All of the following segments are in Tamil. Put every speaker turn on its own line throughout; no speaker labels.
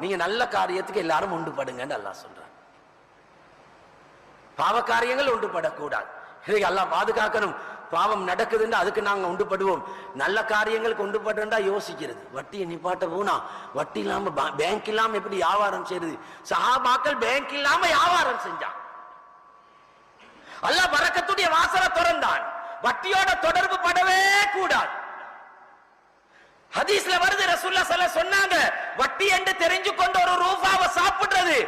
நீங்க நல்ல காரியத்துக்கு எல்லாரும் உண்டுபடுங்கன்னு அல்லா சொல்றான். பாவ காரியங்கள் உண்டுபடக்கூடாது. இதை எல்லாம் பாதுகாக்கணும். பாவம் நடக்குதுன்னு அதுக்கு நாங்க உண்டுபடுவோம். நல்ல காரியங்களுக்கு உண்டுபடுறா யோசிக்கிறது. வட்டியை நிப்பாட்ட போனா வட்டி இல்லாம பா- பேங்க் இல்லாம எப்படி வியாபாரம் செய்யறது? சஹாபாக்கள் பேங்க் இல்லாம வியாபாரம் செஞ்சான் அல்ல வரக்கத்துடைய வாசலை திறந்தான். வட்டியோட தொடர்பு படவே கூடாது. ஹதீஸ்ல வருது ரசூல்லா ஸல்லல்லாஹு சொன்னாங்க. வட்டி என்று தெரிஞ்சு கொண்டு ஒரு ரூபாவை சாப்பிடுறது.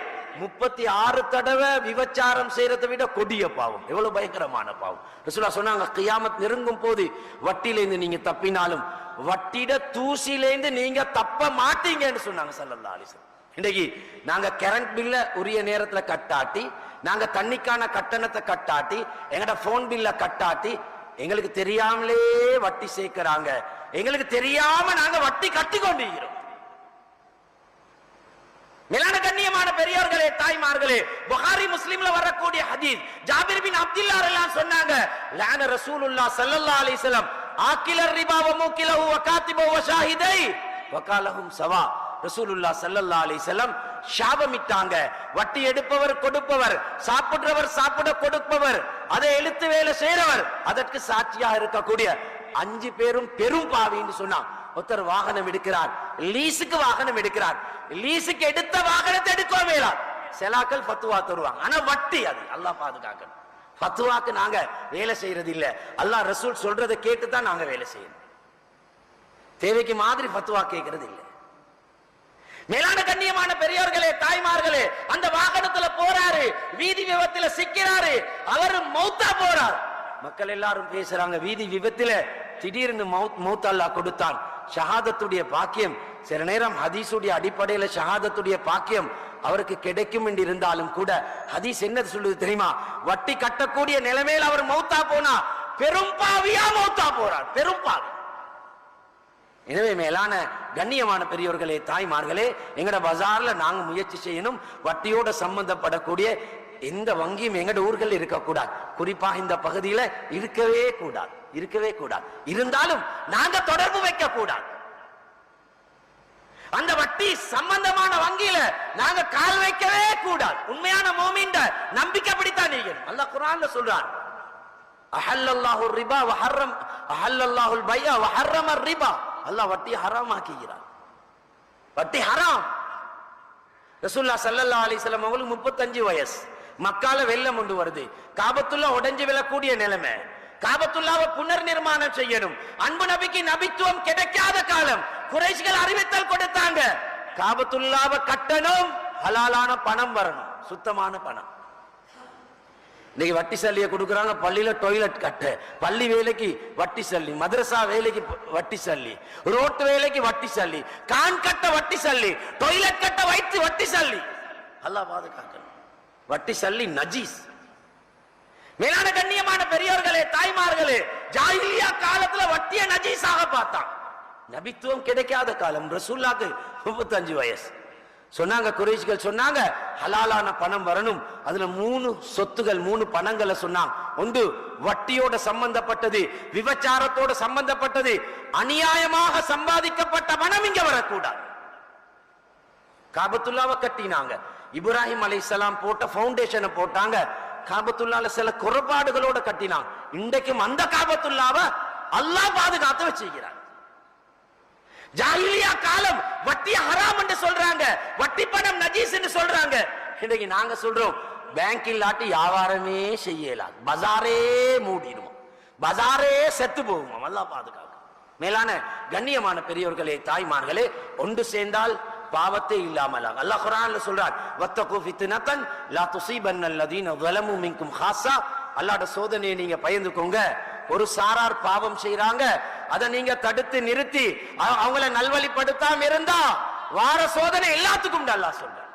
முப்பத்தி ஆறு தடவை விபச்சாரம் செய்யறதை விட கொடிய பாவம். எவ்வளவு பயங்கரமான பாவம். ரசூலா சொன்னாங்க கியாமத் நெருங்கும் போது வட்டியிலேருந்து நீங்க தப்பினாலும் வட்டிட தூசிலேருந்து நீங்க தப்ப மாட்டீங்கன்னு சொன்னாங்க சல்லல்லா அலிசன் வஸல்லம். இன்னைக்கு நாங்க கரண்ட் பில்ல உரிய நேரத்துல கட்டாட்டி நாங்க தண்ணிக்கான கட்டணத்தை கட்டாட்டி எங்கட போன் பில்ல கட்டாட்டி எங்களுக்கு தெரியாமலே வட்டி சேர்க்கறாங்க. எங்களுக்கு தெரியாம நாங்க வட்டி கட்டி கொண்டிருக்கிறோம். மேலான கண்ணியமான பெரியோர்களே தாய்மார்களே புகாரி முஸ்லிம்ல வரக்கூடிய ஹதீஸ் ஜாபிர் பின் அப்துல்லா எல்லாம் சொன்னாங்க லான ரசூலுல்லாஹ் சல்லல்லா அலிசலம் ஆக்கிலர் ரிபா வ மூக்கிலஹு வ காத்திபு வ ஷாஹிதை வகாலஹும் சவா. ரசூலுல்லாஹ் சல்லல்லா அலிசலம் வஸல்லம் சாபமிட்டாங்க வட்டி எடுப்பவர் கொடுப்பவர் சாப்பிடுறவர் சாப்பிட கொடுப்பவர். அதை எழுத்து வேலை செய்யறவர் அதற்கு சாட்சியா இருக்கக்கூடிய அஞ்சு பேரும் பெரும் பாவின்னு சொன்னான் ஒருத்தர் வாகனம் எடுக்கிறார் லீஸுக்கு வாகனம் எடுக்கிறார். லீஸுக்கு எடுத்த வாகனத்தை எடுக்க வேளாம் செலாக்கள் பத்துவா தருவாங்க. ஆனா வட்டி அது. அல்லா பாதுகாக்கணும். பத்துவாக்கு நாங்க வேலை செய்யறது இல்ல அல்லா ரசூல் சொல்றதை கேட்டு தான் நாங்க வேலை செய்யணும். தேவைக்கு மாதிரி பத்துவா கேட்கறது இல்ல மேலான கண்ணியமான பெரியோர்களே தாய்மார்களே அந்த வாகனத்துல போறாரு வீதி விபத்துல சிக்கிறாரு அவர் மௌத்தா போறார். மக்கள் எல்லாரும் பேசுறாங்க வீதி விபத்துல திடீர்னு மௌத் மௌத் அல்லாஹ் கொடுத்தான். ஷஹாதத்துடைய பாக்கியம் சில நேரம் ஹதீஸுடைய அடிப்படையில ஷஹாதத்துடைய பாக்கியம் அவருக்கு கிடைக்கும் என்று இருந்தாலும் கூட ஹதீஸ் என்ன சொல்லுது தெரியுமா? வட்டி கட்டக்கூடிய நிலைமையில் அவர் மௌத்தா போனா பெரும் பாவியா மௌத்தா போறார் பெரும் பாவி. எனவே மேலான கண்ணியமான பெரியோர்களே தாய்மார்களே எங்கட பஜார்ல நாங்க முயற்சி செய்யணும். வட்டியோட சம்பந்தப்படக்கூடிய எந்த வங்கியும் எங்கட ஊர்கள் இருக்கக்கூடாது. குறிப்பாக இந்த பகுதியில இருக்கவே கூடாது. இருக்கவே கூடாது. இருந்தாலும் நாங்க தொடர்பு வைக்க கூடாது அந்த வட்டி சம்பந்தமான வங்கியில நாங்க கால் வைக்கவே கூடாது. உண்மையான மோமின்ட நம்பிக்கை அப்படித்தான் நீங்க. அல்லாஹ் குரான்ல சொல்றான் அஹல்லாஹு ரிபா வஹர்ரம் அஹல்லல்லாஹுல் பையா வஹர்ரம ரிபா. அல்லாஹ் வட்டி ஹராம் ஆக்குகிறான் வட்டி ஹராம். ரசூல்லா சல்லல்லா அலிஸ்லாம் அவங்களுக்கு முப்பத்தஞ்சு வயசு. மக்கால வெள்ளம் கொண்டு வருது. காபத்துல்லா உடைஞ்சு விழக்கூடிய நிலைமை. காபத்துல்லாவை புனர் நிர்மாணம் செய்யணும். அன்பு நபிக்கு நபித்துவம் கிடைக்காத காலம். குறைசிகள் அறிவித்தல் கொடுத்தாங்க. காபத்துல்லாவை கட்டணும். ஹலாலான பணம் வரணும். சுத்தமான பணம். இன்னைக்கு வட்டி சல்லியை கொடுக்குறாங்க பள்ளியில டொய்லெட் கட்டு. பள்ளி வேலைக்கு வட்டி சல்லி மதரசா வேலைக்கு வட்டி சல்லி ரோட்டு வேலைக்கு வட்டி சல்லி கான் கட்ட வட்டி சல்லி டொய்லெட் கட்ட வயிற்று வட்டி சல்லி. அல்லாஹ் பாதுகாக்கணும். வட்டி சல்லி நஜீஸ். மேலான கண்ணியமான பெரியோர்களே தாய்மார்களே ஜாயிலியா காலத்துல வட்டிய நஜீஸாக பார்த்தான். நபித்துவம் கிடைக்காத காலம் ரசூல்லாக்கு முப்பத்தஞ்சு வயசு. சொன்னாங்க குறைச்சிகள் சொன்னாங்க ஹலாலான பணம் வரணும். அதுல மூணு சொத்துகள் மூணு பணங்களை சொன்னாங்க. ஒன்று வட்டியோட சம்பந்தப்பட்டது விபச்சாரத்தோட சம்பந்தப்பட்டது அநியாயமாக சம்பாதிக்கப்பட்ட பணம் இங்க வரக்கூடாது. காபத்துல்லாவை கட்டினாங்க. இப்ராஹிம் அலைஹிஸ்ஸலாம் போட்ட பவுண்டேஷனை போட்டாங்க. காபத்துள்ளால சில குறைபாடுகளோட கட்டினாங்க. இன்றைக்கும் அந்த காபத்துல்லாவை அல்லாஹ் பாதுகாத்து வச்சிருக்கிறான் ஜாகிலியா காலம் வட்டி ஹராம் என்று சொல்றாங்க வட்டி பணம் நஜீஸ் என்று சொல்றாங்க. இன்னைக்கு நாங்க சொல்றோம் பேங்க் இல்லாட்டி வியாபாரமே செய்யலாம். பஜாரே மூடிடுவோம். பஜாரே செத்து போகுமா நல்லா பாதுகாக்கும். மேலான கண்ணியமான பெரியோர்களே தாய்மார்களே ஒன்று சேர்ந்தால் பாவத்தை இல்லாமல் அல்லாஹ் குர்ஆன்ல சொல்றார் வத்தகு நத்தன் லா துஸீபன்ன அல்லதீன ஸலமு மின்கும் ஹாஸா. அல்லாஹ்ட சோதனையை நீங்க பயந்துக்கோங்க. ஒரு சாரார் பாவம் செய்றாங்க. அதை நீங்க தடுத்து நிறுத்தி அவ- அவங்கள நல்வழிப்படுத்தாம இருந்தா வார சோதனை எல்லாத்துக்கும் அல்லாஹ் சொல்ற.